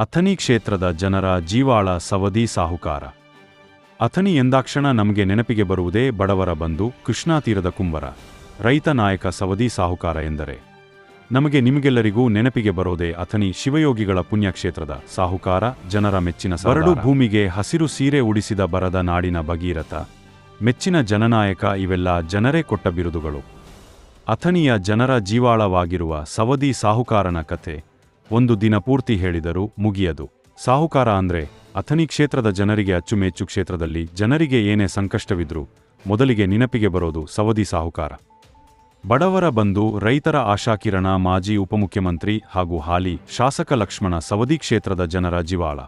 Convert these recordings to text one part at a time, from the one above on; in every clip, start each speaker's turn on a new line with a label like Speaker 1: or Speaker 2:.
Speaker 1: ಅಥಣಿ ಕ್ಷೇತ್ರದ ಜನರ ಜೀವಾಳ ಸವದಿ ಸಾಹುಕಾರ. ಅಥಣಿ ಎಂದಾಕ್ಷಣ ನಮಗೆ ನೆನಪಿಗೆ ಬರುವುದೇ ಬಡವರ ಬಂಧು, ಕೃಷ್ಣಾ ತೀರದ ಕುಂಬರ ರೈತ ನಾಯಕ ಸವದಿ ಸಾಹುಕಾರ ಎಂದರೆ. ನಮಗೆ ನಿಮಗೆಲ್ಲರಿಗೂ ನೆನಪಿಗೆ ಬರೋದೇ ಅಥಣಿ ಶಿವಯೋಗಿಗಳ ಪುಣ್ಯಕ್ಷೇತ್ರದ ಸಾಹುಕಾರ, ಜನರ ಮೆಚ್ಚಿನ ಸರಡು ಭೂಮಿಗೆ ಹಸಿರು ಸೀರೆ ಉಡಿಸಿದ ಬರದ ನಾಡಿನ ಭಗೀರಥ. ಮೆಚ್ಚಿನ ಜನನಾಯಕ ಇವೆಲ್ಲ ಜನರೇ ಕೊಟ್ಟ ಬಿರುದುಗಳು. ಅಥಣಿಯ ಜನರ ಜೀವಾಳವಾಗಿರುವ ಸವದಿ ಸಾಹುಕಾರನ ಕಥೆ. ಒಂದು ದಿನ ಪೂರ್ತಿ ಹೇಳಿದರು ಮುಗಿಯದು. ಸಾಹುಕಾರ ಅಂದ್ರೆ, ಅಥಣಿ ಕ್ಷೇತ್ರದ ಜನರಿಗೆ ಅಚ್ಚುಮೆಚ್ಚು ಕ್ಷೇತ್ರದಲ್ಲಿ ಜನರಿಗೆ ಏನೇ ಸಂಕಷ್ಟವಿದ್ರೂ, ಮೊದಲಿಗೆ ನೆನಪಿಗೆ ಬರೋದು ಸವದಿ ಸಾಹುಕಾರ. ಬಡವರ ಬಂಧು, ರೈತರ ಆಶಾಕಿರಣ ಮಾಜಿ ಉಪಮುಖ್ಯಮಂತ್ರಿ ಹಾಗೂ ಹಾಲಿ ಶಾಸಕ ಲಕ್ಷ್ಮಣ ಸವದಿ ಕ್ಷೇತ್ರದ ಜನರ ಜೀವಾಳ.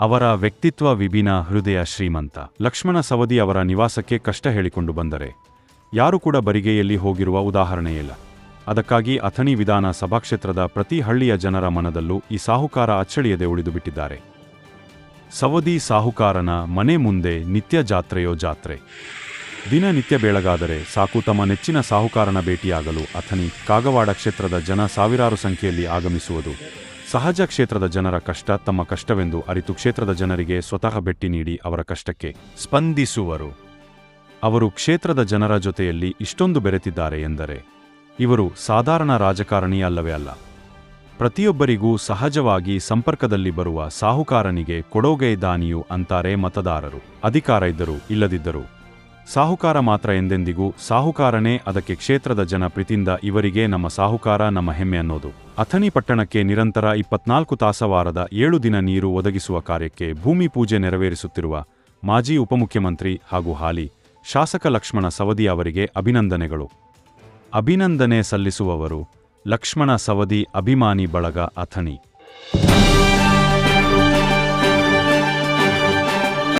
Speaker 1: ಅವರ ವ್ಯಕ್ತಿತ್ವ ವಿಭಿನ್ನ ಹೃದಯ ಶ್ರೀಮಂತ. ಲಕ್ಷ್ಮಣ ಸವದಿ ಅವರ ನಿವಾಸಕ್ಕೆ ಕಷ್ಟ ಹೇಳಿಕೊಂಡು ಬಂದರೆ, ಯಾರು ಕೂಡ ಬರಿಗೆಯಲ್ಲಿ ಹೋಗಿರುವ ಉದಾಹರಣೆಯಿಲ್ಲ ಅದಕ್ಕಾಗಿ ಅಥಣಿ ವಿಧಾನ ಸಭಾಕ್ಷೇತ್ರದ ಪ್ರತಿ ಹಳ್ಳಿಯ ಜನರ ಮನದಲ್ಲೂ ಈ ಸಾಹುಕಾರ ಅಚ್ಚಳಿಯದೆ ಉಳಿದುಬಿಟ್ಟಿದ್ದಾರೆ ಸವದಿ ಸಾಹುಕಾರನ ಮನೆ ಮುಂದೆ ನಿತ್ಯ ಜಾತ್ರೆಯೋ ಜಾತ್ರೆ. ದಿನನಿತ್ಯ ಬೆಳಗಾದರೆ ಸಾಕು ತಮ್ಮ ನೆಚ್ಚಿನ ಸಾಹುಕಾರನ ಭೇಟಿಯಾಗಲು ಅಥಣಿ ಕಾಗವಾಡ ಕ್ಷೇತ್ರದ ಜನ ಸಾವಿರಾರು ಸಂಖ್ಯೆಯಲ್ಲಿ ಆಗಮಿಸುವುದು. ಸಹಜ ಕ್ಷೇತ್ರದ ಜನರ ಕಷ್ಟ ತಮ್ಮ ಕಷ್ಟವೆಂದು ಅರಿತು ಕ್ಷೇತ್ರದ ಜನರಿಗೆ ಸ್ವತಃ ಭೇಟಿ ನೀಡಿ ಅವರ ಕಷ್ಟಕ್ಕೆ ಸ್ಪಂದಿಸುವರು. ಅವರು ಕ್ಷೇತ್ರದ ಜನರ ಜೊತೆಯಲ್ಲಿ ಇಷ್ಟೊಂದು ಬೆರೆತಿದ್ದಾರೆ ಎಂದರೆ ಇವರು ಸಾಧಾರಣ ರಾಜಕಾರಣಿ ಅಲ್ಲವೇ ಅಲ್ಲ. ಪ್ರತಿಯೊಬ್ಬರಿಗೂ ಸಹಜವಾಗಿ ಸಂಪರ್ಕದಲ್ಲಿ ಬರುವ ಸಾಹುಕಾರನಿಗೆ ಕೊಡೋಗೆ ದಾನಿಯು ಅಂತಾರೆ ಮತದಾರರು. ಅಧಿಕಾರ ಇದ್ದರೂ ಇಲ್ಲದಿದ್ದರೂ. ಸಾಹುಕಾರ ಮಾತ್ರ ಎಂದೆಂದಿಗೂ ಸಾಹುಕಾರನೇ ಅದಕ್ಕೆ ಕ್ಷೇತ್ರದ ಜನ ಪ್ರೀತಿಯಿಂದ ಇವರಿಗೆ ನಮ್ಮ ಸಾಹುಕಾರ, ನಮ್ಮ ಹೆಮ್ಮೆ ಅನ್ನೋದು. ಅಥಣಿ ಪಟ್ಟಣಕ್ಕೆ ನಿರಂತರ ಇಪ್ಪತ್ನಾಲ್ಕು ತಾಸವಾರದ ಏಳು ದಿನ ನೀರು ಒದಗಿಸುವ ಕಾರ್ಯಕ್ಕೆ ಭೂಮಿ ಪೂಜೆ ನೆರವೇರಿಸುತ್ತಿರುವ ಮಾಜಿ ಉಪಮುಖ್ಯಮಂತ್ರಿ ಹಾಗೂ ಹಾಲಿ ಶಾಸಕ ಲಕ್ಷ್ಮಣ ಸವದಿ ಅವರಿಗೆ ಅಭಿನಂದನೆಗಳು. ಅಭಿನಂದನೆ ಸಲ್ಲಿಸುವವರು ಲಕ್ಷ್ಮಣ ಸವದಿ ಅಭಿಮಾನಿ ಬಳಗ ಅಥಣಿ.